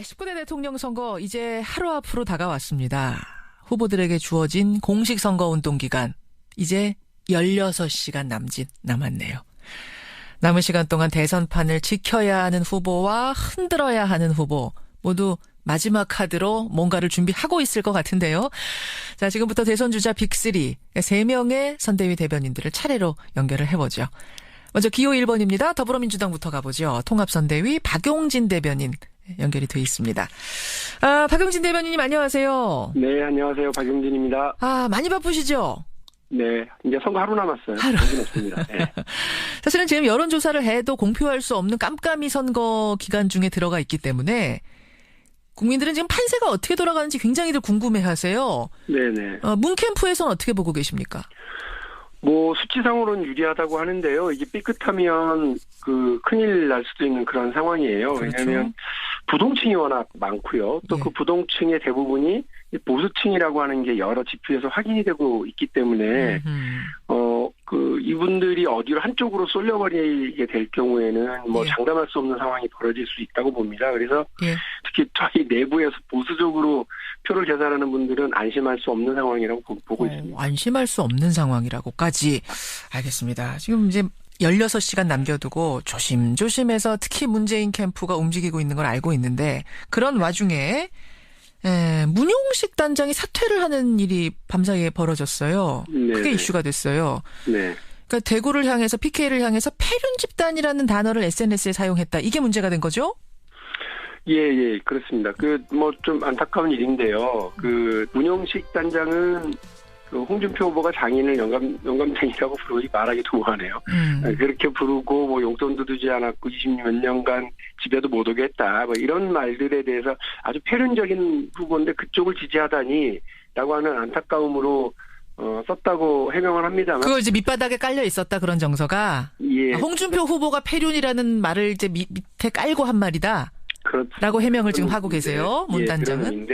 19대 대통령 선거 이제 하루 앞으로 다가왔습니다. 후보들에게 주어진 공식 선거 운동 기간 이제 16시간 남짓 남았네요. 남은 시간 동안 대선판을 지켜야 하는 후보와 흔들어야 하는 후보 모두 마지막 카드로 뭔가를 준비하고 있을 것 같은데요. 자, 지금부터 대선 주자 빅3 3명의 선대위 대변인들을 차례로 연결을 해보죠. 먼저 기호 1번입니다. 더불어민주당부터 가보죠. 통합선대위 박용진 대변인 연결이 돼 있습니다. 아, 박용진 대변인님 안녕하세요. 네, 안녕하세요. 박용진입니다. 아, 많이 바쁘시죠? 네, 이제 선거 하루 남았어요. 하루. 없습니다. 네. 사실은 지금 여론조사를 해도 공표할 수 없는 깜깜이 선거 기간 중에 들어가 있기 때문에 국민들은 지금 판세가 어떻게 돌아가는지 굉장히들 궁금해 하세요. 네네. 어, 문 캠프에서는 어떻게 보고 계십니까? 뭐 수치상으로는 유리하다고 하는데요. 이게 삐끗하면 그 큰일 날 수도 있는 그런 상황이에요. 그렇죠. 왜냐하면 부동층이 워낙 많고요. 또그 예. 부동층의 대부분이 보수층이라고 하는 게 여러 지표에서 확인이 되고 있기 때문에 음, 어그 이분들이 어디로 한쪽으로 쏠려버리게 될 경우에는 뭐 예. 장담할 수 없는 상황이 벌어질 수 있다고 봅니다. 그래서 예. 특히 저희 내부에서 보수적으로 표를 계산하는 분들은 안심할 수 없는 상황이라고 보- 보고 어, 있습니다. 안심할 수 없는 상황이라고까지 알겠습니다. 지금 이제 16시간 남겨두고 조심조심해서 특히 문재인 캠프가 움직이고 있는 걸 알고 있는데 그런 와중에 에, 문용식 단장이 사퇴를 하는 일이 밤사이에 벌어졌어요. 네, 크게 네. 이슈가 됐어요. 네. 그러니까 대구를 향해서 PK를 향해서 패륜 집단이라는 단어를 SNS에 사용했다. 이게 문제가 된 거죠? 예, 예, 그렇습니다. 그, 뭐, 좀 안타까운 일인데요. 그, 문영식 단장은 그 홍준표 후보가 장인을 영감, 영감탱이라고 부르기 말하기도 뭐하네요. 음. 그렇게 부르고, 뭐, 용돈도 주지 않았고, 20몇 년간 집에도 못 오게 했다. 뭐, 이런 말들에 대해서 아주 표현적인 후보인데 그쪽을 지지하다니, 라고 하는 안타까움으로, 어, 썼다고 해명을 합니다만. 그거 이제 밑바닥에 깔려 있었다 그런 정서가 예. 아, 홍준표 후보가 패륜이라는 말을 이제 밑, 밑에 깔고 한 말이다. 그렇, 라고 해명을 지금 하고 계세요. 예, 문 예, 단장은.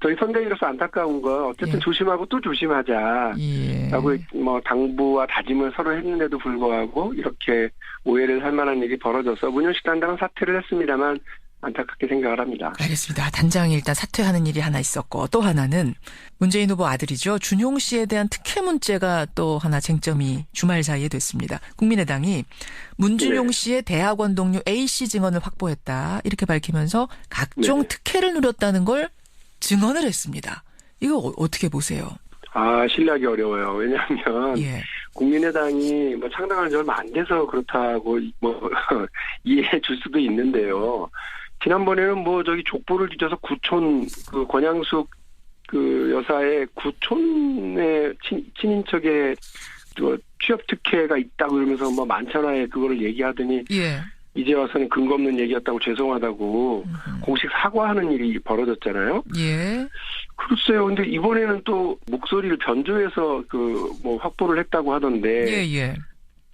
저희 선대위로서 안타까운 건 어쨌든 예. 조심하고 또 조심하자. 예. 라고 뭐 당부와 다짐을 서로 했는데도 불구하고 이렇게 오해를 할 만한 일이 벌어져서 문현식 단장은 사퇴를 했습니다만 안타깝게 생각을 합니다. 알겠습니다. 단장이 일단 사퇴하는 일이 하나 있었고 또 하나는 문재인 후보 아들이죠. 준용 씨에 대한 특혜 문제가 또 하나 쟁점이 주말 사이에 됐습니다. 국민의당이 문준용 네. 씨의 대학원 동료 A 씨 증언을 확보했다. 이렇게 밝히면서 각종 네. 특혜를 누렸다는 걸 증언을 했습니다. 이거 어, 어떻게 보세요? 아 신뢰하기 어려워요. 왜냐하면 예. 국민의당이 뭐 창당한 지 얼마 안 돼서 그렇다고 뭐 이해해 줄 수도 있는데요. 지난번에는 뭐 저기 족보를 뒤져서 구촌 그 권양숙 그 여사의 구촌의 친, 친인척의 저 취업 특혜가 있다고 그러면서 뭐 만천하에 그거를 얘기하더니 예. 이제 와서는 근거 없는 얘기였다고 죄송하다고 음흠. 공식 사과하는 일이 벌어졌잖아요. 예. 글쎄요. 근데 이번에는 또 목소리를 변조해서 그 뭐 확보를 했다고 하던데 예, 예.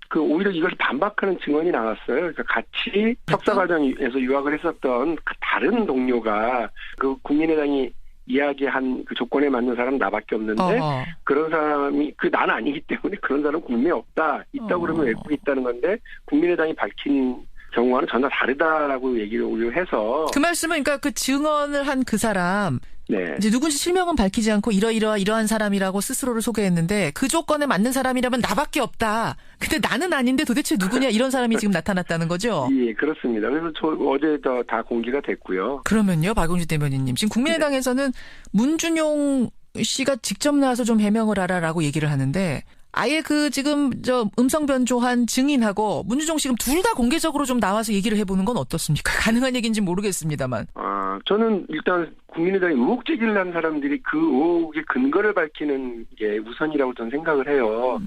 그 오히려 이것을 반박하는 증언이 나왔어요. 그러니까 같이 석사 과정에서 유학을 했었던 그 다른 동료가 그 국민의당이 이야기한 그 조건에 맞는 사람 은 나밖에 없는데 어허. 그런 사람이 그 난 아니기 때문에 그런 사람 은 국내에 없다. 있다 고 어. 그러면 외국에 있다는 건데 국민의당이 밝힌 경우와는 전혀 다르다라고 얘기를 오히려 해서 그 말씀은 그러니까 그 증언을 한 그 사람 네. 이제 누군지 실명은 밝히지 않고 이러이러하 이러한 사람이라고 스스로를 소개했는데 그 조건에 맞는 사람이라면 나밖에 없다. 근데 나는 아닌데 도대체 누구냐 이런 사람이 지금 나타났다는 거죠. 예, 그렇습니다. 그래서 저 어제 저다 공개가 됐고요. 그러면요, 박용진 대변인님. 지금 국민의당에서는 문준용 씨가 직접 나와서 좀 해명을 하라라고 얘기를 하는데 아예 그 지금 저 음성 변조한 증인하고 문준용 씨 지금 둘다 공개적으로 좀 나와서 얘기를 해보는 건 어떻습니까? 가능한 얘기인지 모르겠습니다만. 아, 저는 일단 국민의당이 의혹 제기를 한 사람들이 그 의혹의 근거를 밝히는 게 우선이라고 저는 생각을 해요.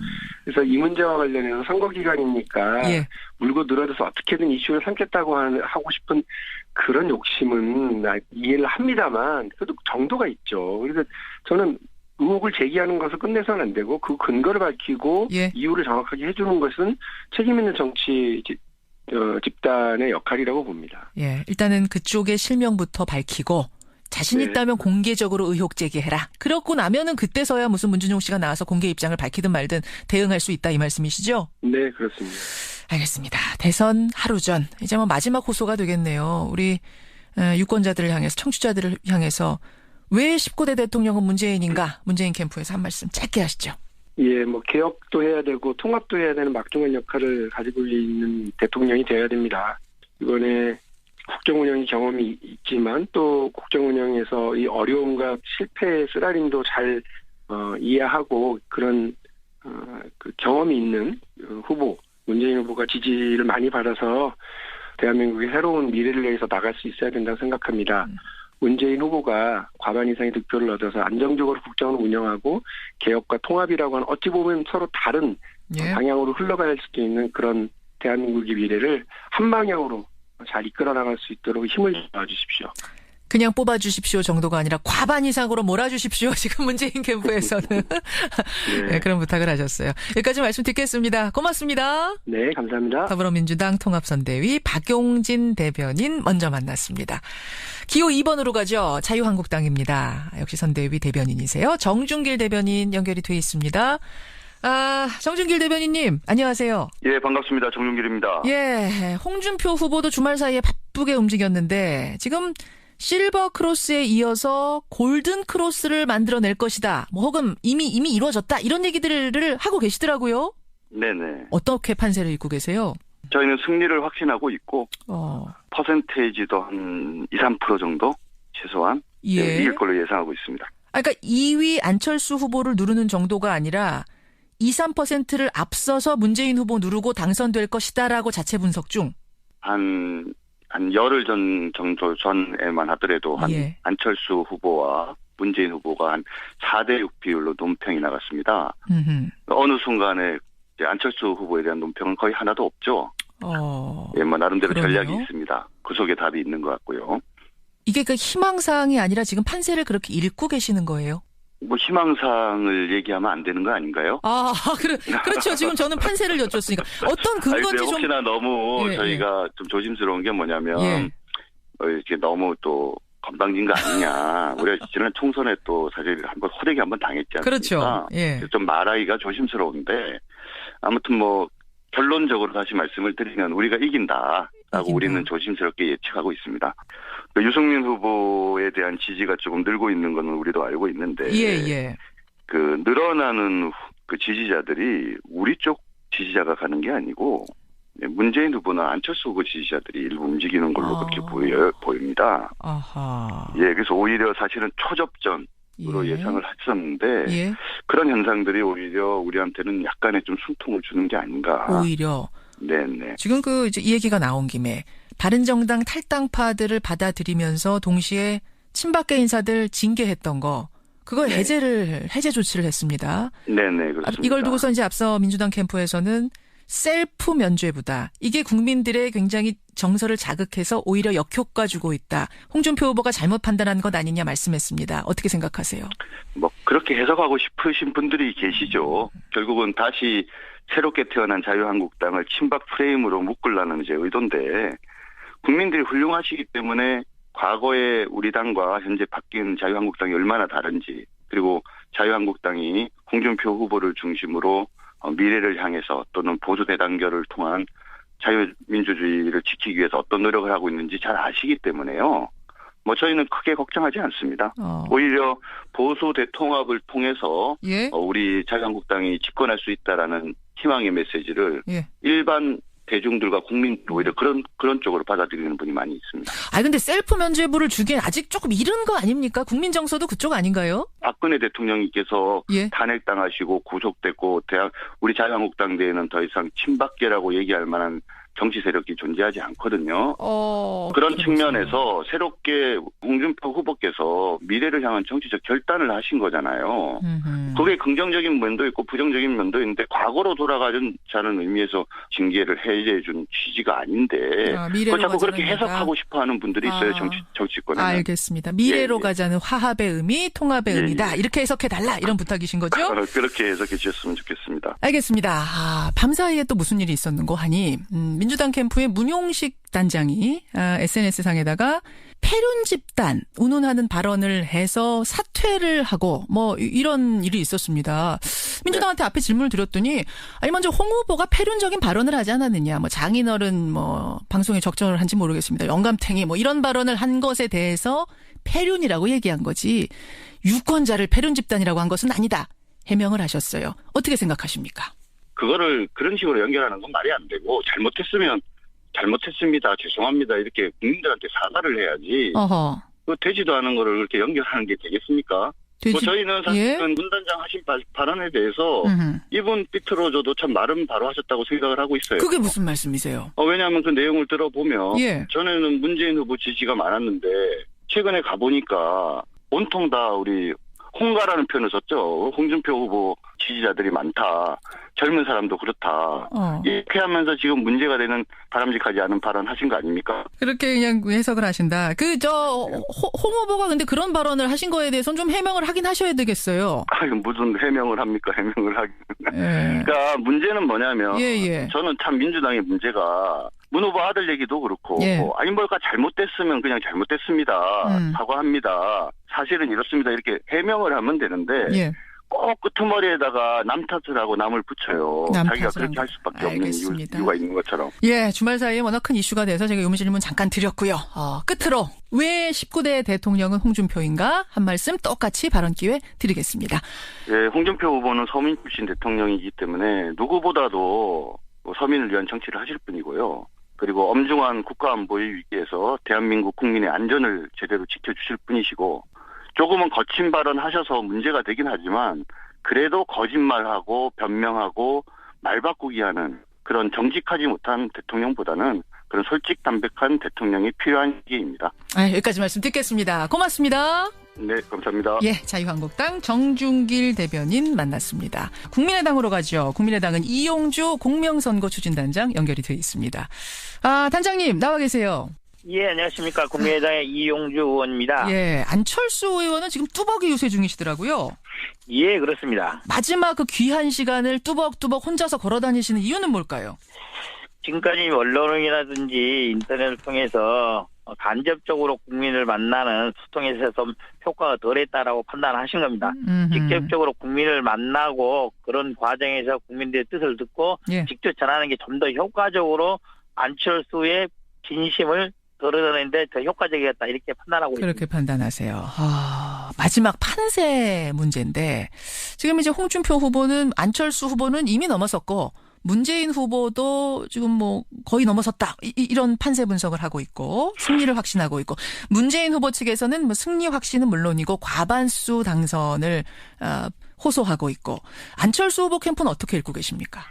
그래서 이 문제와 관련해서 선거 기간이니까 예. 물고 늘어져서 어떻게든 이슈를 삼겠다고 하- 하고 싶은 그런 욕심은 나 이해를 합니다만 그래도 정도가 있죠. 그래서 저는 의혹을 제기하는 것을 끝내서는 안 되고 그 근거를 밝히고 예. 이유를 정확하게 해주는 것은 책임 있는 정치 지- 어, 집단의 역할이라고 봅니다. 예, 일단은 그쪽의 실명부터 밝히고 자신 네. 있다면 공개적으로 의혹 제기해라. 그렇고 나면은 그때서야 무슨 문준용 씨가 나와서 공개 입장을 밝히든 말든 대응할 수 있다 이 말씀이시죠? 네, 그렇습니다. 알겠습니다. 대선 하루 전 이제 뭐 마지막 호소가 되겠네요. 우리 에, 유권자들을 향해서 청취자들을 향해서 왜 19대 대통령은 문재인인가? 문재인 캠프에서 한 말씀 짧게 하시죠. 예, 뭐 개혁도 해야 되고 통합도 해야 되는 막중한 역할을 가지고 있는 대통령이 되어야 됩니다. 이번에 국정 운영 경험이 있지만 또 국정 운영에서 이 어려움과 실패의 쓰라림도 잘 어, 이해하고 그런 어, 그 경험이 있는 후보 문재인 후보가 지지를 많이 받아서 대한민국의 새로운 미래를 위해서 나갈 수 있어야 된다고 생각합니다. 음. 문재인 후보가 과반 이상의 득표를 얻어서 안정적으로 국정을 운영하고 개혁과 통합이라고 하는 어찌 보면 서로 다른 예. 방향으로 흘러갈 수도 있는 그런 대한민국의 미래를 한 방향으로 잘 이끌어 나갈 수 있도록 힘을 주어 주십시오. 그냥 뽑아주십시오 정도가 아니라 과반 이상으로 몰아주십시오. 지금 문재인 캠프에서는 네, 그런 부탁을 하셨어요. 여기까지 말씀 듣겠습니다. 고맙습니다. 네, 감사합니다. 더불어민주당 통합선대위 박용진 대변인 먼저 만났습니다. 기호 2번으로 가죠. 자유한국당입니다. 역시 선대위 대변인이세요. 정준길 대변인 연결이 돼 있습니다. 아, 정준길 대변인님, 안녕하세요. 예, 반갑습니다. 정준길입니다. 예, 홍준표 후보도 주말 사이에 바쁘게 움직였는데, 지금 실버 크로스에 이어서 골든 크로스를 만들어낼 것이다. 뭐 혹은 이미 이미 이루어졌다. 이런 얘기들을 하고 계시더라고요. 네네. 어떻게 판세를 읽고 계세요? 저희는 승리를 확신하고 있고, 어, 퍼센테이지도 한 2, 3% 정도? 최소한. 예. 네, 이길 걸로 예상하고 있습니다. 아, 그러니까 2위 안철수 후보를 누르는 정도가 아니라 2, 3%를 앞서서 문재인 후보 누르고 당선될 것이다라고 자체 분석 중. 한, 한 열흘 전 정도 전에만 하더라도 한 예. 안철수 후보와 문재인 후보가 한 4대 6 비율로 논평이 나갔습니다. 음, 어느 순간에 안철수 후보에 대한 논평은 거의 하나도 없죠. 어, 예, 뭐 나름대로 그러네요. 전략이 있습니다. 그 속에 답이 있는 것 같고요. 이게 그 희망사항이 아니라 지금 판세를 그렇게 읽고 계시는 거예요? 뭐 희망사항을 얘기하면 안 되는 거 아닌가요? 아, 그래, 그렇죠. 지금 저는 판세를 여쭙으니까. 어떤 아니, 근데 근거인지 좀. 혹시나 너무 예, 저희가 좀 조심스러운 게 뭐냐면 예. 어, 이렇게 너무 또 건방진 거 아니냐. 우리가 지난 총선에 또 사실 한번 호되게 한번 당했지 않습니까? 그렇죠. 예. 좀 말하기가 조심스러운데 아무튼 뭐 결론적으로 다시 말씀을 드리면 우리가 이긴다라고 이긴다. 우리는 조심스럽게 예측하고 있습니다. 그 유승민 후보에 대한 지지가 조금 늘고 있는 거는 우리도 알고 있는데 예, 예. 그 늘어나는 후- 그 지지자들이 우리 쪽 지지자가 가는 게 아니고 네, 문재인 후보나 안철수 후보 지지자들이 일부 움직이는 걸로 아. 그렇게 보여 보입니다. 아하. 예, 그래서 오히려 사실은 초접전 으로 예. 예. 상을 했었는데 예. 그런 현상들이 오히려 우리한테는 약간의 좀 숨통을 주는 게 아닌가. 오히려. 네네. 지금 그 이제 이 얘기가 나온 김에 바른정당 탈당파들을 받아들이면서 동시에 친박계 인사들 징계했던 거 그걸 네. 해제를 해제 조치를 했습니다. 네네 아, 그렇습니다. 이걸 두고서 이제 앞서 민주당 캠프에서는 셀프 면죄부다. 이게 국민들의 굉장히 정서를 자극해서 오히려 역효과 주고 있다. 홍준표 후보가 잘못 판단한 것 아니냐 말씀했습니다. 어떻게 생각하세요? 뭐 그렇게 해석하고 싶으신 분들이 계시죠. 결국은 다시 새롭게 태어난 자유한국당을 친박 프레임으로 묶으려는 이제 의도인데 국민들이 훌륭하시기 때문에 과거에 우리 당과 현재 바뀐 자유한국당이 얼마나 다른지 그리고 자유한국당이 홍준표 후보를 중심으로 어, 미래를 향해서 또는 보수 대단결을 통한 자유민주주의를 지키기 위해서 어떤 노력을 하고 있는지 잘 아시기 때문에요. 뭐 저희는 크게 걱정하지 않습니다. 어. 오히려 보수 대통합을 통해서 예? 어, 우리 자유한국당이 집권할 수 있다라는 희망의 메시지를 예. 일반 대중들과 국민 오히려 그런 그런 쪽으로 받아들이는 분이 많이 있습니다. 아 근데 셀프 면죄부를 주기엔 아직 조금 이른 거 아닙니까? 국민 정서도 그쪽 아닌가요? 박근혜 대통령님께서 예. 탄핵당하시고 구속됐고 대한 우리 자유한국당 내에는 더 이상 친박계라고 얘기할 만한 정치 세력이 존재하지 않거든요. 어. 그런. 측면에서 새롭게 홍준표 후보께서 미래를 향한 정치적 결단을 하신 거잖아요. 음흠. 그게 긍정적인 면도 있고 부정적인 면도 있는데 과거로 돌아가자는 의미에서 징계를 해제해 준 취지가 아닌데 아, 미래로 자꾸 그렇게 해석하고 싶어 하는 분들이 있어요. 아. 정치, 정치권에. 알겠습니다. 미래로 예, 예. 가자는 화합의 의미, 통합의 예, 의미다. 예. 이렇게 해석해 달라. 이런 부탁이신 거죠? 그렇게 해석해 주셨으면 좋겠습니다. 알겠습니다. 아, 밤 사이에 또 무슨 일이 있었는고 하니 음, 민주당 캠프의 문용식 단장이 아, SNS상에다가 패륜 집단 운운하는 발언을 해서 사퇴를 하고 뭐 이- 이런 일이 있었습니다. 민주당한테 앞에 질문을 드렸더니 아니 먼저 홍 후보가 패륜적인 발언을 하지 않았느냐. 뭐 장인어른 뭐 방송에 적절을 한지 모르겠습니다. 영감탱이 뭐 이런 발언을 한 것에 대해서 패륜이라고 얘기한 거지. 유권자를 패륜 집단이라고 한 것은 아니다. 해명을 하셨어요. 어떻게 생각하십니까? 그거를 그런 식으로 연결하는 건 말이 안 되고 잘못했으면 잘못했습니다. 죄송합니다. 이렇게 국민들한테 사과를 해야지. 어허. 그 되지도 않은 거를 그렇게 연결하는 게 되겠습니까? 되지. 뭐 저희는 사실은 문단장 하신 바- 발언에 대해서 음흠. 이분 삐뚤어져도 참 말은 바로 하셨다고 생각을 하고 있어요. 그게 무슨 말씀이세요? 어, 왜냐하면 그 내용을 들어보면 예. 전에는 문재인 후보 지지가 많았는데 최근에 가보니까 온통 다 우리 홍가라는 표현을 썼죠. 홍준표 후보 지지자들이 많다. 젊은 사람도 그렇다. 어. 이렇게 하면서 지금 문제가 되는 바람직하지 않은 발언 하신 거 아닙니까? 그렇게 그냥 해석을 하신다. 그, 저, 홍 후보가 근데 그런 발언을 하신 거에 대해서는 좀 해명을 하긴 하셔야 되겠어요. 아, 이거 무슨 해명을 합니까? 해명을 하기. 예. 그러니까 문제는 뭐냐면 예, 예. 저는 참 민주당의 문제가 문 후보 아들 얘기도 그렇고 예. 아니 뭘까 잘못됐으면 그냥 잘못됐습니다. 음. 사과합니다. 사실은 이렇습니다. 이렇게 해명을 하면 되는데 예. 꼭 끄트머리에다가 남 탓을 하고 남을 붙여요. 남 자기가 그렇게 할 수밖에 없는 이유, 알겠습니다. 이유 가 있는 것처럼. 예, 주말 사이에 워낙 큰 이슈가 돼서 제가 요 질문 잠깐 드렸고요. 어, 끝으로 왜 19대 대통령은 홍준표인가 한 말씀 똑같이 발언 기회 드리겠습니다. 예, 홍준표 후보는 서민 출신 대통령이기 때문에 누구보다도 서민을 위한 정치를 하실 분이고요. 그리고 엄중한 국가안보의 위기에서 대한민국 국민의 안전을 제대로 지켜주실 분이시고 조금은 거친 발언 하셔서 문제가 되긴 하지만 그래도 거짓말하고 변명하고 말 바꾸기 하는 그런 정직하지 못한 대통령보다는 그런 솔직 담백한 대통령이 필요한 시기입니다. 아, 여기까지 말씀 듣겠습니다. 고맙습니다. 네, 감사합니다. 예, 자유한국당 정중길 대변인 만났습니다. 국민의당으로 가죠. 국민의당은 이용주 공명선거 추진단장 연결이 돼 있습니다. 아, 단장님 나와 계세요. 예, 안녕하십니까. 국민의당의 이용주 의원입니다. 예. 예, 안철수 의원은 지금 뚜벅이 유세 중이시더라고요. 그렇습니다. 마지막 그 귀한 시간을 뚜벅뚜벅 혼자서 걸어 다니시는 이유는 뭘까요? 지금까지 언론이라든지 인터넷을 통해서 간접적으로 국민을 만나는 소통에서 좀 효과가 덜했다라고 판단하신 겁니다. 음흠. 직접적으로 국민을 만나고 그런 과정에서 국민들의 뜻을 듣고 예. 직접 전하는 게 좀 더 효과적으로 안철수의 진심을 드러내는데 더 효과적이었다 이렇게 판단하고 있습니다. 그렇게 판단하세요. 아, 마지막 판세 문제인데 지금 이제 홍준표 후보는 안철수 후보는 이미 넘어섰고 문재인 후보도 지금 뭐 거의 넘어섰다 이- 이- 이런 판세 분석을 하고 있고 승리를 확신하고 있고 문재인 후보 측에서는 뭐 승리 확신은 물론이고 과반수 당선을 어, 호소하고 있고 안철수 후보 캠프는 어떻게 읽고 계십니까?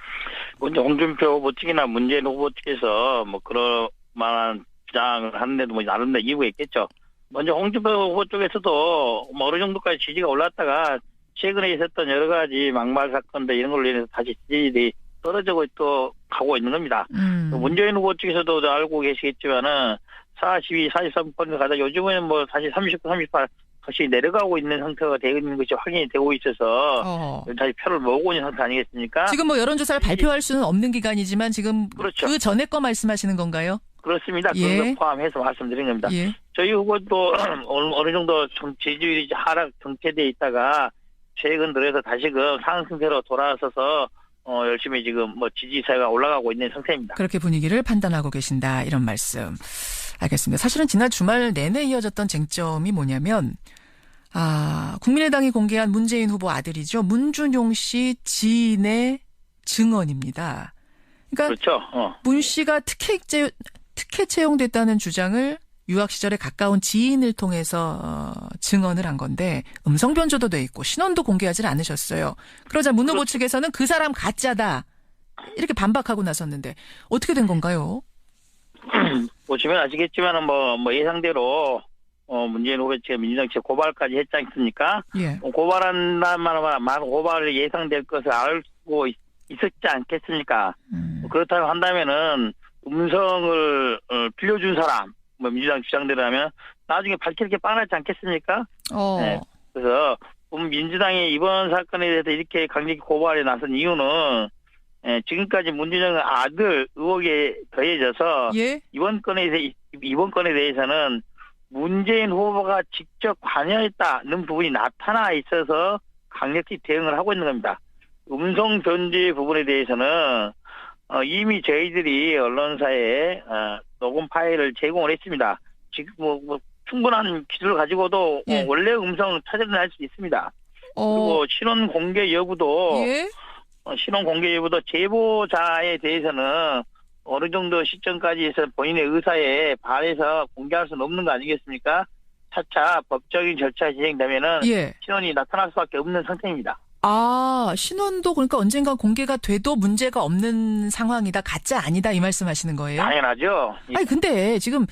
먼저 홍준표 후보 측이나 문재인 후보 측에서 뭐 그럴 만한 주장을 하는데도 뭐 나름대로 이유가 있겠죠. 먼저 홍준표 후보 쪽에서도 뭐 어느 정도까지 지지가 올랐다가 최근에 있었던 여러 가지 막말 사건들 이런 걸로 인해서 다시 지지율이 떨어지고 또 가고 있는 겁니다. 음. 문재인 후보 쪽에서도 알고 계시겠지만은 42, 43% 가다 요즘에는 뭐 사실 39, 38 다시 내려가고 있는 상태가 되어 있는 것이 확인이 되고 있어서 어. 다시 표를 모으고 있는 상태 아니겠습니까? 지금 뭐 여론조사를 발표할 수는 없는 기간이지만 지금 그렇죠. 그 전에 거 말씀하시는 건가요? 그렇습니다. 예. 그런 거 포함해서 말씀드린 겁니다. 예. 저희 후보도 어느 정도 정- 지지율이 하락 정체돼 있다가 최근 들어서 다시금 상승세로 돌아서서 어, 열심히 지금 뭐 지지세가 올라가고 있는 상태입니다. 그렇게 분위기를 판단하고 계신다 이런 말씀. 알겠습니다. 사실은 지난 주말 내내 이어졌던 쟁점이 뭐냐면 아 국민의당이 공개한 문재인 후보 아들이죠 문준용 씨 지인의 증언입니다. 그러니까 그렇죠. 어. 문 씨가 특혜 제, 특혜 채용됐다는 주장을 유학 시절에 가까운 지인을 통해서 어, 증언을 한 건데 음성 변조도 돼 있고 신원도 공개하지 않으셨어요. 그러자 문 후보 측에서는 그 사람 가짜다 이렇게 반박하고 나섰는데 어떻게 된 건가요? 보시면 아시겠지만은 뭐, 뭐 예상대로 어, 문재인 후보 측 민주당 측 고발까지 했지 않습니까? 예. 어, 고발한다는 말 고발이 예상될 것을 알고 있, 있었지 않겠습니까? 음, 그렇다고 한다면은 음성을 어, 빌려준 사람, 뭐 민주당 주장대로라면 나중에 밝힐 게 뻔하지 않겠습니까? 어, 네. 그래서 음, 민주당이 이번 사건에 대해서 이렇게 강력히 고발에 나선 이유는 예, 지금까지 문준영 아들 의혹에 더해져서 예, 이번 건에 대해 이번 건에 대해서는 문재인 후보가 직접 관여했다는 부분이 나타나 있어서 강력히 대응을 하고 있는 겁니다. 음성 변제 부분에 대해서는 어, 이미 저희들이 언론사에 어, 녹음 파일을 제공을 했습니다. 지금 뭐, 뭐 충분한 기술을 가지고도 예. 어, 원래 음성을 찾아낼 수 있습니다. 어, 그리고 신원 공개 여부도 예? 어, 신원 공개 여부도 제보자에 대해서는 어느 정도 시점까지 해서 본인의 의사에 반해서 공개할 수는 없는 거 아니겠습니까? 차차 법적인 절차 진행되면은 예. 신원이 나타날 수밖에 없는 상태입니다. 아, 신원도 그러니까 언젠가 공개가 돼도 문제가 없는 상황이다. 가짜 아니다. 이 말씀 하시는 거예요? 당연하죠. 이- 아니, 근데 지금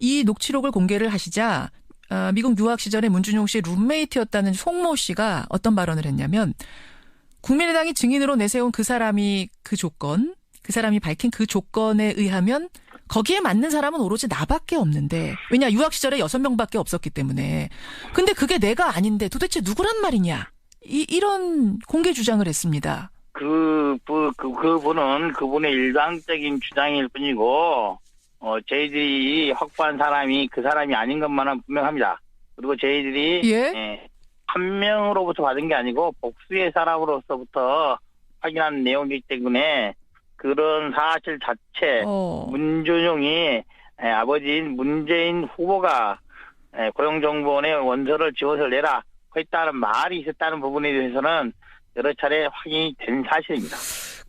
이 녹취록을 공개를 하시자, 아, 미국 유학 시절에 문준용 씨의 룸메이트였다는 송모 씨가 어떤 발언을 했냐면, 국민의당이 증인으로 내세운 그 사람이 그 조건, 그 사람이 밝힌 그 조건에 의하면 거기에 맞는 사람은 오로지 나밖에 없는데, 왜냐, 유학 시절에 여섯 명밖에 없었기 때문에. 근데 그게 내가 아닌데 도대체 누구란 말이냐? 이, 이런 공개 주장을 했습니다. 그, 그, 그, 그분은 그분의 일방적인 주장일 뿐이고, 어, 저희들이 확보한 사람이 그 사람이 아닌 것만은 분명합니다. 그리고 저희들이, 예? 예, 한 명으로부터 받은 게 아니고, 복수의 사람으로서부터 확인한 내용이기 때문에, 그런 사실 자체, 어. 문준용이 예, 아버지인 문재인 후보가 예, 고용정보원에 원서를 지원을 내라 했다는 말이 있었다는 부분에 대해서는 여러 차례 확인이 된 사실입니다.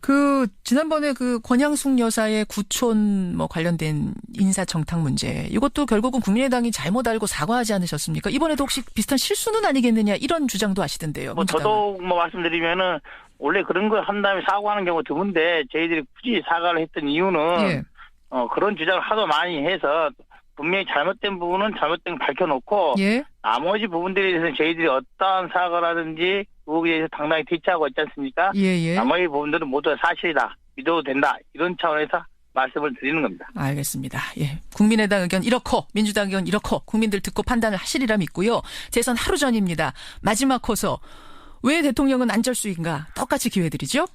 그 지난번에 그 권양숙 여사의 구촌 뭐 관련된 인사청탁 문제 이것도 결국은 국민의당이 잘못 알고 사과하지 않으셨습니까? 이번에도 혹시 비슷한 실수는 아니겠느냐 이런 주장도 하시던데요. 뭐 민주당은. 저도 뭐 말씀드리면은 원래 그런 걸한 다음에 사과하는 경우 드문데 저희들이 굳이 사과를 했던 이유는 예. 어, 그런 주장을 하도 많이 해서 분명히 잘못된 부분은 잘못된 걸 밝혀놓고 예. 나머지 부분들에 대해서는 저희들이 어떠한 사과라든지 그거에 대해서 당당히 대처하고 있지 않습니까? 예, 예. 나머지 부분들은 모두 다 사실이다. 믿어도 된다. 이런 차원에서 말씀을 드리는 겁니다. 알겠습니다. 예. 국민의당 의견 이렇고 민주당 의견 이렇고 국민들 듣고 판단을 하시리라 믿고요. 대선 하루 전입니다. 마지막 호소. 왜 대통령은 안철수인가? 똑같이 기회 드리죠?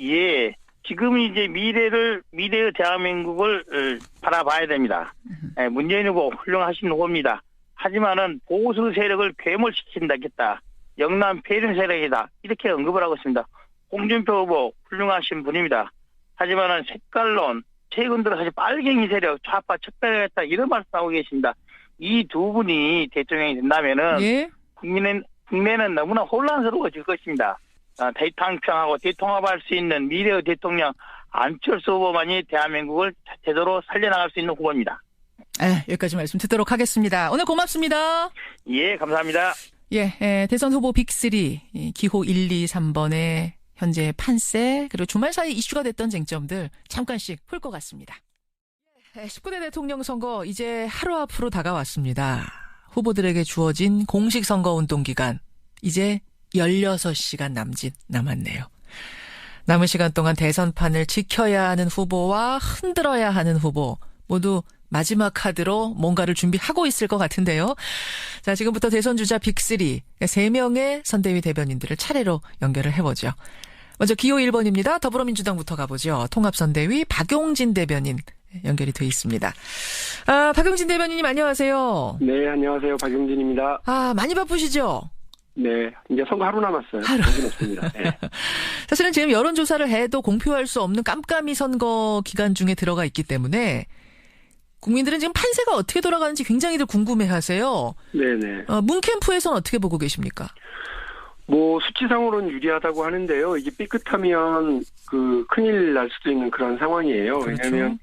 예. 지금 이제 미래를, 미래의 대한민국을 어, 바라봐야 됩니다. 예, 문재인 후보 훌륭하신 후보입니다. 하지만은 보수 세력을 괴물시킨다겠다. 영남 폐륜 세력이다. 이렇게 언급을 하고 있습니다. 홍준표 후보 훌륭하신 분입니다. 하지만은 색깔론, 최근 들어 사실 빨갱이 세력, 좌파 척배겠다 이런 말씀하고 계십니다. 이 두 분이 대통령이 된다면은 예. 국민은 국내는 너무나 혼란스러워질 것입니다. 아, 대탕평하고 대통합할 수 있는 미래의 대통령 안철수 후보만이 대한민국을 제대로 살려나갈 수 있는 후보입니다. 예, 여기까지 말씀 듣도록 하겠습니다. 오늘 고맙습니다. 예, 감사합니다. 예, 에, 대선 후보 빅3 이 기호 1, 2, 3번의 현재 판세 그리고 주말 사이 이슈가 됐던 쟁점들 잠깐씩 풀것 같습니다. 예, 19대 대통령 선거 이제 하루 앞으로 다가왔습니다. 후보들에게 주어진 공식 선거 운동 기간 이제 16시간 남짓 남았네요. 남은 시간 동안 대선판을 지켜야 하는 후보와 흔들어야 하는 후보 모두 마지막 카드로 뭔가를 준비하고 있을 것 같은데요. 자, 지금부터 대선 주자 빅3, 세 명의 선대위 대변인들을 차례로 연결을 해보죠. 먼저 기호 1번입니다. 더불어민주당부터 가보죠. 통합선대위 박용진 대변인 연결이 돼 있습니다. 아, 박용진 대변인님 안녕하세요. 네, 안녕하세요. 박용진입니다. 아, 많이 바쁘시죠? 네, 이제 선거 하루 남았어요. 하루. 정신없습니다. 네. 사실은 지금 여론 조사를 해도 공표할 수 없는 깜깜이 선거 기간 중에 들어가 있기 때문에 국민들은 지금 판세가 어떻게 돌아가는지 굉장히들 궁금해 하세요. 네네. 어, 문캠프에서는 어떻게 보고 계십니까? 뭐 수치상으로는 유리하다고 하는데요. 이게 삐끗하면 그 큰일 날 수도 있는 그런 상황이에요. 그렇죠. 왜냐하면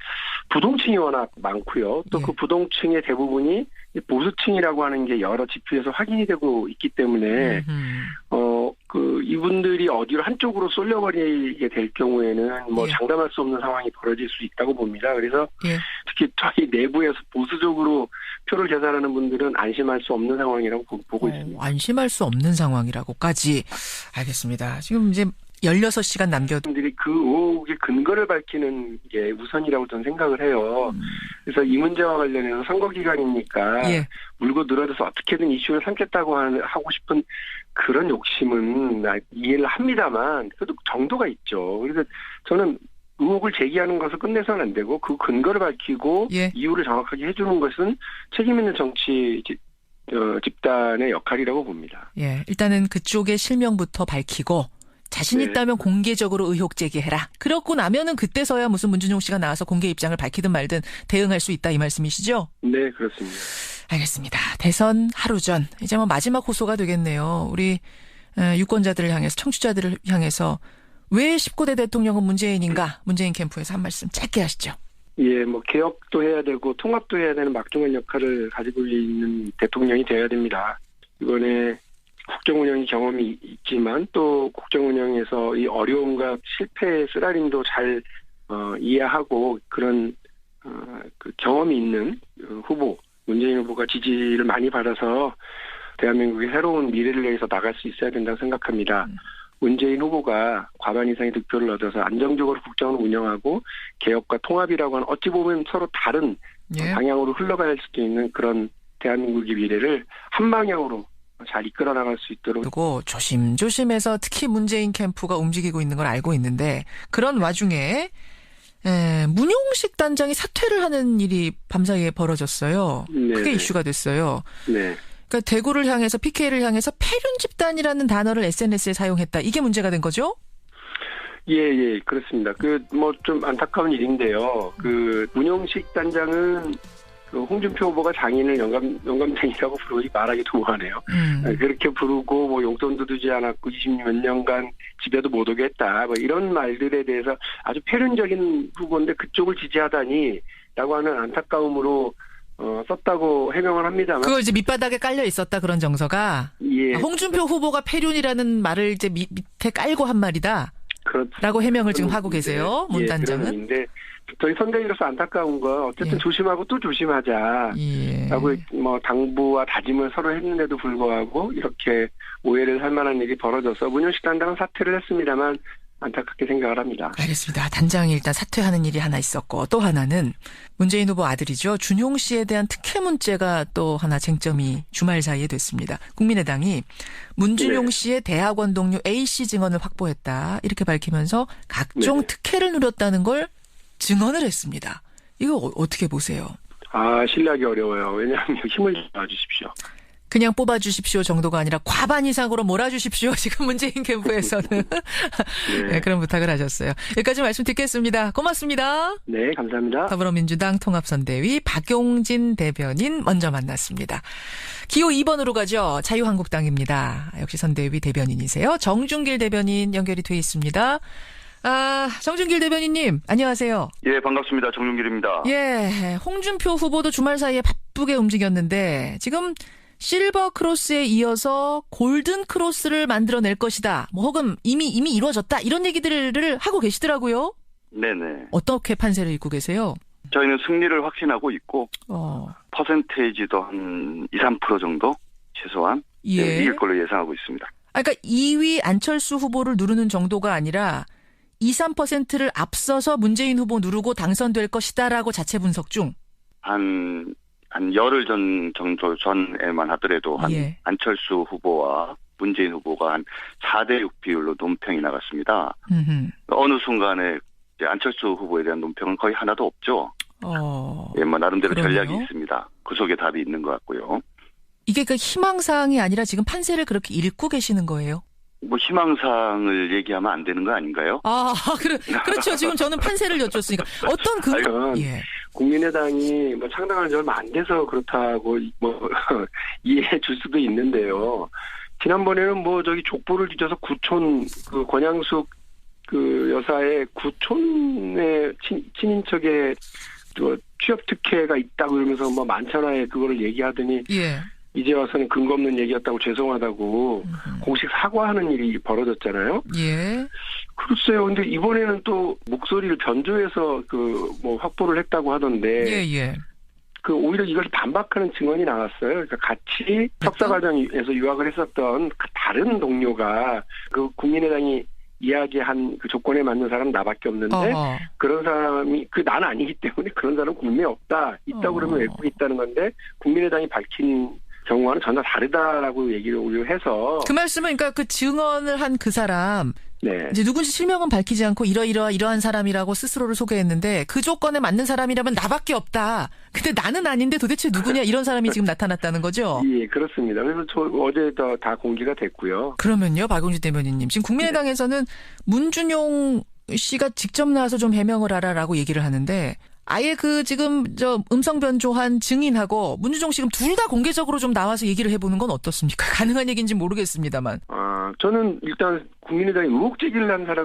부동층이 워낙 많고요. 또 예. 그 부동층의 대부분이 이 보수층이라고 하는 게 여러 지표에서 확인이 되고 있기 때문에 음, 어그 이분들이 어디로 한쪽으로 쏠려버리게 될 경우에는 뭐 예. 장담할 수 없는 상황이 벌어질 수 있다고 봅니다. 그래서 예. 특히 저희 내부에서 보수적으로 표를 계산하는 분들은 안심할 수 없는 상황이라고 보- 보고 어, 있습니다. 안심할 수 없는 상황이라고까지 알겠습니다. 지금 이제 16시간 남겨 분들이 그 의혹의 근거를 밝히는 게 우선이라고 저는 생각을 해요. 음, 그래서 이 문제와 관련해서 선거 기간이니까 예. 물고 늘어져서 어떻게든 이슈를 삼겠다고 하- 하고 싶은 그런 욕심은 나 이해를 합니다만 그래도 정도가 있죠. 그래서 저는 의혹을 제기하는 것을 끝내서는 안 되고 그 근거를 밝히고 예. 이유를 정확하게 해주는 것은 책임 있는 정치 지- 어, 집단의 역할이라고 봅니다. 예, 일단은 그쪽의 실명부터 밝히고 자신 네. 있다면 공개적으로 의혹 제기해라. 그렇고 나면은 그때서야 무슨 문준용 씨가 나와서 공개 입장을 밝히든 말든 대응할 수 있다 이 말씀이시죠? 네, 그렇습니다. 알겠습니다. 대선 하루 전 이제 뭐 마지막 호소가 되겠네요. 우리 에, 유권자들을 향해서 청취자들을 향해서 왜 19대 대통령은 문재인인가? 문재인 캠프에서 한 말씀 짧게 하시죠. 예, 뭐 개혁도 해야 되고 통합도 해야 되는 막중한 역할을 가지고 있는 대통령이 되어야 됩니다. 이번에 국정 운영 경험이 있지만 또 국정 운영에서 이 어려움과 실패의 쓰라림도 잘 어, 이해하고 그런 어, 그 경험이 있는 어, 후보 문재인 후보가 지지를 많이 받아서 대한민국의 새로운 미래를 위해서 나갈 수 있어야 된다고 생각합니다. 문재인 후보가 과반 이상의 득표를 얻어서 안정적으로 국정을 운영하고 개혁과 통합이라고 하는 어찌 보면 서로 다른 예. 방향으로 흘러갈 수도 있는 그런 대한민국의 미래를 한 방향으로 잘 이끌어 나갈 수 있도록 그리고 조심조심해서 특히 문재인 캠프가 움직이고 있는 걸 알고 있는데 그런 와중에 에, 문용식 단장이 사퇴를 하는 일이 밤사이에 벌어졌어요. 네, 크게 네. 이슈가 됐어요. 네. 그러니까 대구를 향해서 PK를 향해서 패륜 집단이라는 단어를 SNS에 사용했다. 이게 문제가 된 거죠? 예, 예, 그렇습니다. 그, 뭐, 좀 안타까운 일인데요. 그, 문용식 단장은 그 홍준표 후보가 장인을 영감, 영감탱이라고 부르기 말하기도 뭐하네요. 음. 그렇게 부르고, 뭐, 용돈도 주지 않았고, 20몇 년간 집에도 못 오게 했다. 뭐, 이런 말들에 대해서 아주 패륜적인 후보인데 그쪽을 지지하다니, 라고 하는 안타까움으로, 어, 썼다고 해명을 합니다만. 그걸 이제 밑바닥에 깔려 있었다 그런 정서가 예. 아, 홍준표 후보가 패륜이라는 말을 이제 밑, 밑에 깔고 한 말이다. 그렇 라고 해명을 지금 하고 계세요. 문 예, 단장은. 그런 의미인데 저희 선대위로서 안타까운 건 어쨌든 예. 조심하고 또 조심하자. 예. 라고 뭐 당부와 다짐을 서로 했는데도 불구하고 이렇게 오해를 할 만한 일이 벌어져서 문현식 단장은 사퇴를 했습니다만 안타깝게 생각을 합니다. 알겠습니다. 단장이 일단 사퇴하는 일이 하나 있었고 또 하나는 문재인 후보 아들이죠. 준용 씨에 대한 특혜 문제가 또 하나 쟁점이 주말 사이에 됐습니다. 국민의당이 문준용 네. 씨의 대학원 동료 A 씨 증언을 확보했다. 이렇게 밝히면서 각종 네. 특혜를 누렸다는 걸 증언을 했습니다. 이거 어- 어떻게 보세요? 아 신뢰하기 어려워요. 왜냐하면 힘을 놔주십시오. 그냥 뽑아주십시오 정도가 아니라 과반 이상으로 몰아주십시오. 지금 문재인 캠프에서는 네, 네, 그런 부탁을 하셨어요. 여기까지 말씀 듣겠습니다. 고맙습니다. 네 감사합니다. 더불어민주당 통합선대위 박용진 대변인 먼저 만났습니다. 기호 2번으로 가죠. 자유한국당입니다. 역시 선대위 대변인이세요. 정준길 대변인 연결이 돼 있습니다. 아, 정준길 대변인님, 안녕하세요. 예, 반갑습니다. 정윤길입니다. 예, 홍준표 후보도 주말 사이에 바쁘게 움직였는데, 지금 실버 크로스에 이어서 골든 크로스를 만들어낼 것이다. 뭐 혹은 이미, 이미 이루어졌다. 이런 얘기들을 하고 계시더라고요. 네네. 어떻게 판세를 읽고 계세요? 저희는 승리를 확신하고 있고 어, 퍼센테이지도 한 2, 3% 정도 최소한 예, 예. 이길 걸로 예상하고 있습니다. 아, 그러니까 2위 안철수 후보를 누르는 정도가 아니라 2, 3%를 앞서서 문재인 후보 누르고 당선될 것이다라고 자체 분석 중. 한, 한 열흘 전 정도 전에만 하더라도 한 예. 안철수 후보와 문재인 후보가 한 4대 6 비율로 논평이 나갔습니다. 음흠. 어느 순간에 이제 안철수 후보에 대한 논평은 거의 하나도 없죠. 어. 예, 뭐 나름대로 그러네요. 전략이 있습니다. 그 속에 답이 있는 것 같고요. 이게 그 희망사항이 아니라 지금 판세를 그렇게 읽고 계시는 거예요? 뭐 희망사항을 얘기하면 안 되는 거 아닌가요? 아, 그래, 그렇죠. 지금 저는 판세를 여쭙으니까. 어떤 그, 아유, 예. 국민의당이 뭐 창당한 지 얼마 안 돼서 그렇다고 뭐 이해해 줄 수도 있는데요. 지난번에는 뭐 저기 족보를 뒤져서 구촌 그 권양숙 그 여사의 구촌의 친, 친인척의 또 취업 특혜가 있다고 이러면서 뭐 만천하에 그거를 얘기하더니 예. 이제 와서는 근거 없는 얘기였다고 죄송하다고 음흠. 공식 사과하는 일이 벌어졌잖아요. 예. 글쎄요. 근데 이번에는 또 목소리를 변조해서 그 뭐 확보를 했다고 하던데 예, 예. 그 오히려 이걸 반박하는 증언이 나왔어요. 그러니까 같이 석사 과정에서 유학을 했었던 그 다른 동료가 그 국민의당이 이야기한 그 조건에 맞는 사람 나밖에 없는데 어허. 그런 사람이 그 난 아니기 때문에 그런 사람 국민에 없다. 있다고 어. 그러면 외국에 있다는 건데 국민의당이 밝힌 경우와는 전혀 다르다라고 얘기를 해서 그 말씀은 그러니까 그 증언을 한 그 사람 네. 이제 누군지 실명은 밝히지 않고 이러이러 이러한 사람이라고 스스로를 소개했는데 그 조건에 맞는 사람이라면 나밖에 없다. 근데 나는 아닌데 도대체 누구냐 이런 사람이 지금 나타났다는 거죠. 예, 그렇습니다. 그래서 저 어제 다, 다 공개가 됐고요. 그러면요, 박용진 대변인님. 지금 국민의당에서는 문준용 씨가 직접 나와서 좀 해명을 하라라고 얘기를 하는데 아예 그 지금 저 음성 변조한 증인하고 문준용 씨 지금 둘 다 공개적으로 좀 나와서 얘기를 해보는 건 어떻습니까? 가능한 얘기인지 모르겠습니다만. 아, 저는 일단 국민의당이 의혹 제기를 한 사람